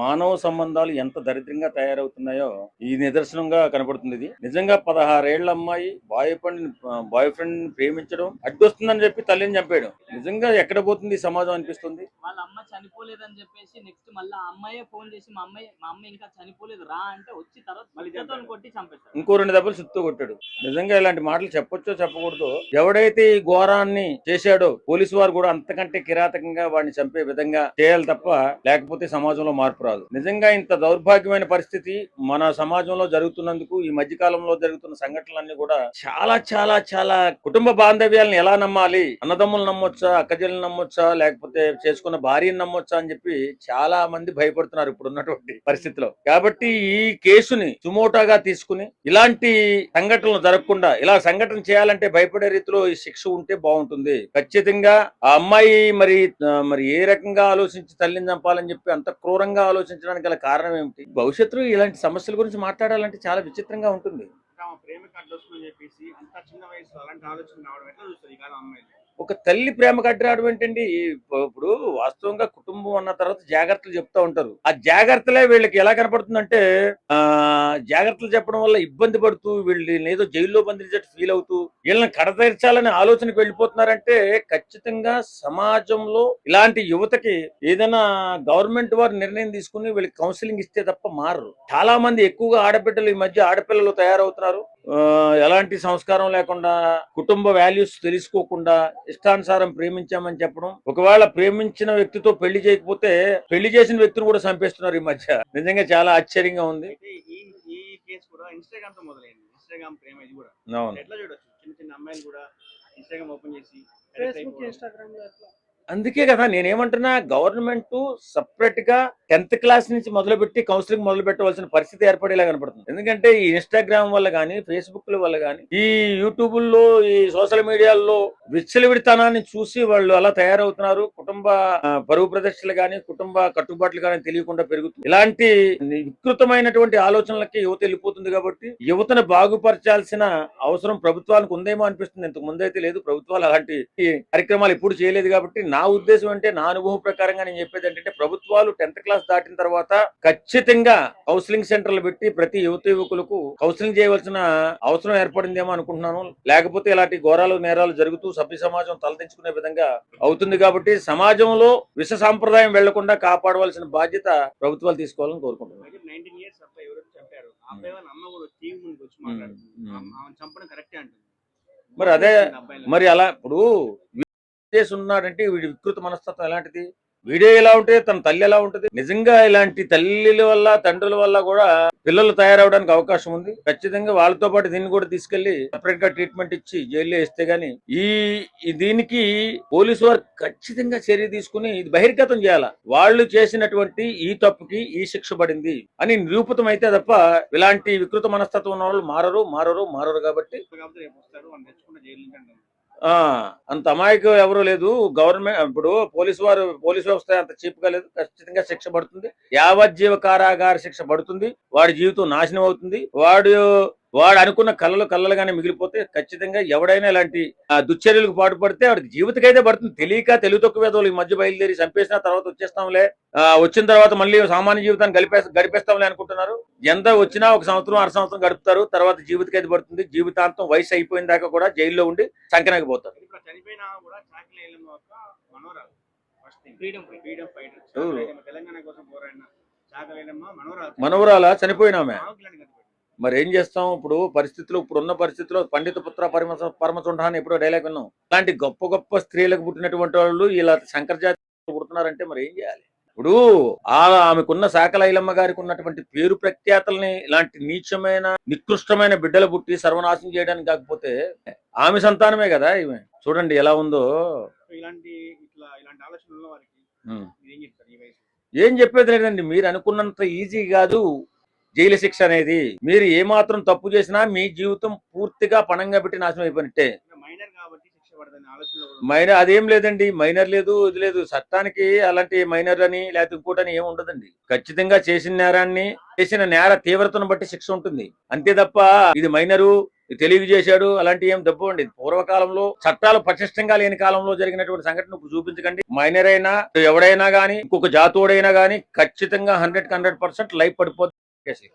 మానవ సంబంధాలు ఎంత దరిద్రంగా తయారవుతున్నాయో ఈ నిదర్శనంగా కనబడుతుంది ఇది. నిజంగా పదహారేళ్ళ అమ్మాయి బాయ్ ఫ్రెండ్ బాయ్ ఫ్రెండ్ ప్రేమించడం అడ్డొస్తుందని చెప్పి తల్లిని చంపేయడం. నిజంగా ఎక్కడ పోతుంది సమాజం అనిపిస్తుంది? వాళ్ళ అమ్మ చనిపోలేదని చెప్పేసి నెక్స్ట్ మళ్ళీ ఆ అమ్మాయే ఫోన్ చేసి మా అమ్మాయి మా అమ్మ ఇంకా చనిపోలేదు రా అంటే వచ్చి తర్వాత మళ్ళీ. కొట్టి చంపేశారు ఇంకో రెండు దెబ్బలు చుట్టూ కొట్టాడు. నిజంగా ఇలాంటి మాటలు చెప్పొచ్చో చెప్పకూడదు? ఎవడైతే ఈ ఘోరాన్ని చేశాడో పోలీసు వారు కూడా అంతకంటే కిరాతకంగా వాడిని చంపే విధంగా చేయాలి తప్ప లేకపోతే సమాజంలో మార్పు రాదు. నిజంగా ఇంత దౌర్భాగ్యమైన పరిస్థితి మన సమాజంలో జరుగుతున్నందుకు ఈ మధ్య కాలంలో జరుగుతున్న సంఘటనలన్నీ కూడా చాలా చాలా చాలా కుటుంబ బాంధవ్యాలను ఎలా నమ్మాలి అన్నదమ్ములు నమ్మొచ్చా? అక్కజల్ని నమ్మొచ్చా లేకపోతే చేసుకున్న భార్యను నమ్మొచ్చా అని చెప్పి చాలా మంది భయపడుతున్నారు ఇప్పుడు ఉన్నటువంటి పరిస్థితిలో. కాబట్టి ఈ కేసుని సుమోటాగా తీసుకుని ఇలాంటి సంఘటనలు జరగకుండా ఇలా సంఘటన చేయాలంటే భయపడే రీతిలో ఈ శిక్ష ఉంటే బాగుంటుంది. ఖచ్చితంగా ఆ అమ్మాయి మరి మరి ఏ రకంగా ఆలోచించి తల్లిని చంపాలని చెప్పి అంత క్రూరంగా ఆలోచించడానికి గల కారణం ఏమిటి? భవిష్యత్తులో ఇలాంటి సమస్యల గురించి మాట్లాడాలంటే చాలా విచిత్రంగా ఉంటుంది. ఆమె ప్రేమకు అడ్డొస్తుందని చెప్పేసి అంత చిన్న వయసులో అలాంటి ఆలోచన రావడం ఎట్లా చూస్తుంది ఈ కాలం అమ్మాయిలు? ఒక తల్లి ప్రేమ కట్టరావడం ఏంటండి? ఇప్పుడు వాస్తవంగా కుటుంబం అన్న తర్వాత జాగ్రత్తలు చెప్తా ఉంటారు. ఆ జాగ్రత్తలే వీళ్ళకి ఎలా కనపడుతుందంటే ఆ జాగ్రత్తలు చెప్పడం వల్ల ఇబ్బంది పడుతూ వీళ్ళని ఏదో జైల్లో బంధించేట్టు ఫీల్ అవుతూ వీళ్ళని కడతీర్చాలనే ఆలోచనకు వెళ్ళిపోతున్నారంటే ఖచ్చితంగా సమాజంలో ఇలాంటి యువతకి ఏదైనా గవర్నమెంట్ వారు నిర్ణయం తీసుకుని వీళ్ళకి కౌన్సిలింగ్ ఇస్తే తప్ప మారరు. చాలా మంది ఎక్కువగా ఆడబిడ్డలు ఈ మధ్య ఆడపిల్లలు తయారవుతున్నారు. ఎలాంటి సంస్కారం లేకుండా కుటుంబ వాల్యూస్ తెలుసుకోకుండా ఇష్టానుసారం ప్రేమించామని చెప్పడం ఒకవేళ ప్రేమించిన వ్యక్తితో పెళ్ళి చేయకపోతే పెళ్ళి చేసిన వ్యక్తిని కూడా చంపేస్తున్నారు ఈ మధ్య. నిజంగా చాలా ఆశ్చర్యంగా ఉంది. అయితే ఈ ఈ కేసు కూడా ఇన్స్టాగ్రామ్తో మొదలైంది. ఇన్స్టాగ్రామ్ ప్రేమ ఇది కూడా. ఎట్లా చూడొచ్చు? చిన్న చిన్న అమ్మాయిలు కూడా ఇన్స్టాగ్రామ్ ఓపెన్ చేసి ఫేస్బుక్. ఇన్స్టాగ్రామ్లో ఎట్లా? అందుకే కదా నేనేమంటున్నా గవర్నమెంట్ సపరేట్గా టెన్త్ క్లాస్ నుంచి మొదలుపెట్టి కౌన్సిలింగ్ మొదలు పెట్టవలసిన పరిస్థితి ఏర్పడేలా కనపడుతుంది. ఎందుకంటే ఈ ఇన్స్టాగ్రామ్ వల్ల కానీ ఫేస్బుక్ వల్ల కానీ ఈ యూట్యూబ్లో ఈ సోషల్ మీడియాల్లో విచ్చలవిడితనాన్ని చూసి వాళ్ళు అలా తయారవుతున్నారు. కుటుంబ పరువు ప్రదర్శనలు కానీ కుటుంబ కట్టుబాట్లు కానీ తెలియకుండా పెరుగుతుంది. ఇలాంటి వికృతమైనటువంటి ఆలోచనలకి యువత వెళ్ళిపోతుంది కాబట్టి యువతను బాగుపరచాల్సిన అవసరం ప్రభుత్వానికి ఉందేమో అనిపిస్తుంది. ఇంతకు ముందైతే లేదు. ప్రభుత్వాలు అలాంటి కార్యక్రమాలు ఎప్పుడు చేయలేదు కాబట్టి నా ఉద్దేశం అంటే నా అనుభవం ప్రకారంగా నేను చెప్పేది ఏంటంటే ప్రభుత్వాలు టెన్త్ క్లాస్ దాటిన తర్వాత ఖచ్చితంగా కౌన్సిలింగ్ సెంటర్లు పెట్టి ప్రతి యువత యువకులకు కౌన్సిలింగ్ చేయవలసిన అవసరం ఏర్పడిందేమో అనుకుంటున్నాను. లేకపోతే ఇలాంటి ఘోరాలు నేరాలు జరుగుతూ సభ్య సమాజం తలదించుకునే విధంగా అవుతుంది కాబట్టి సమాజంలో విష సాంప్రదాయం వెళ్ళకుండా కాపాడవలసిన బాధ్యత ప్రభుత్వాలు తీసుకోవాలని కోరుకుంటున్నాను. మరి అదే. మరి అలా ఇప్పుడు చేసి ఉన్నాడంటే వీడి వికృత మనస్తత్వం ఎలాంటిది? వీడే ఎలా ఉంటే తన తల్లి ఎలా ఉంటది? నిజంగా ఇలాంటి తల్లిల వల్ల తండ్రుల వల్ల కూడా పిల్లలు తయారవడానికి అవకాశం ఉంది. ఖచ్చితంగా వాళ్ళతో పాటు దీన్ని కూడా తీసుకెళ్ళి సపరేట్గా ట్రీట్మెంట్ ఇచ్చి జైల్లో వేస్తే గానీ ఈ ఈ దీనికి పోలీసు వారు ఖచ్చితంగా చర్య తీసుకుని ఇది బహిర్గతం చేయాల? వాళ్ళు చేసినటువంటి ఈ తప్పుకి ఈ శిక్ష పడింది అని నిరూపితం అయితే తప్ప ఇలాంటి వికృత మనస్తత్వం ఉన్న వాళ్ళు మారరు మారరు మారరు కాబట్టి ఆ అంత అమాయకం ఎవరు లేదు. గవర్నమెంట్ ఇప్పుడు పోలీసు వారు పోలీసు వ్యవస్థ అంత చీప్గా లేదు. ఖచ్చితంగా శిక్ష పడుతుంది. యావజ్జీవ కారాగార శిక్ష పడుతుంది. వాడి జీవితం నాశనం అవుతుంది. వాడు వాడు అనుకున్న కళ్ళలు కళ్ళలుగానే మిగిలిపోతే ఖచ్చితంగా ఎవడైనా ఇలాంటి ఆ, దుశ్చర్యలకు పాటుపడితే వాడికి జీవితకైతే పడుతుంది. తెలియక తెలుగు తక్కువ వేదవులు ఈ మధ్య బయలుదేరి చంపేసిన తర్వాత వచ్చేస్తాంలే. వచ్చిన తర్వాత మళ్ళీ సామాన్య జీవితాన్ని గడిపే గడిపేస్తాంలే అనుకుంటున్నారు. ఎంత వచ్చినా ఒక సంవత్సరం అర సంవత్సరం గడుపుతారు. తర్వాత జీవితకైతే పడుతుంది. జీవితాంతం వయసు అయిపోయిన దాకా కూడా జైల్లో ఉండి సంకనాకి పోతారు. మనవరాల చనిపోయినామే. మరి ఏం చేస్తాం? ఇప్పుడు పరిస్థితులు ఇప్పుడు ఉన్న పరిస్థితిలో పండిత పుత్ర పరమ పరమచుండ అని ఎప్పుడో డైలాగ్ విన్నాం. అలాంటి గొప్ప గొప్ప స్త్రీలకు పుట్టినటువంటి వాళ్ళు ఇలా శంకర జాతి పుడుతున్నారంటే మరి ఏం చేయాలి? ఇప్పుడు ఆ ఆమెకున్న శాకలైలమ్మ గారికి ఉన్నటువంటి పేరు ప్రఖ్యాతల్ని ఇలాంటి నీచమైన నికృష్టమైన బిడ్డలు పుట్టి సర్వనాశనం చేయడానికి కాకపోతే ఆమె సంతానమే కదా ఈమె. చూడండి ఎలా ఉందో. ఇలాంటి ఇట్లా ఇలాంటి ఆలోచన వారికి ఏం చెప్పేది లేదండి. మీరు అనుకున్నంత ఈజీ కాదు. జైలు శిక్ష అనేది మీరు ఏమాత్రం తప్పు చేసినా మీ జీవితం పూర్తిగా పణంగా పెట్టి నాశనం అయిపోయినట్టే. మైనర్ అదేం లేదండి. మైనర్ లేదు ఇది లేదు. చట్టానికి అలాంటి మైనర్ అని లేకపోతే ఇంకోటని ఏమి ఉండదండి. ఖచ్చితంగా చేసిన నేరాన్ని చేసిన నేర తీవ్రతను బట్టి శిక్ష ఉంటుంది. అంతే తప్ప ఇది మైనరు తెలియజేశాడు అలాంటి ఏం దెబ్బ అండి. పూర్వకాలంలో చట్టాలు పటిష్టంగా లేని కాలంలో జరిగినటువంటి సంఘటన చూపించకండి. మైనర్ అయినా ఎవడైనా గానీ ఇంకొక జాతోడైనా గానీ ఖచ్చితంగా హండ్రెడ్ హండ్రెడ్ పర్సెంట్ లైఫ్ పడిపోతుంది. que sí.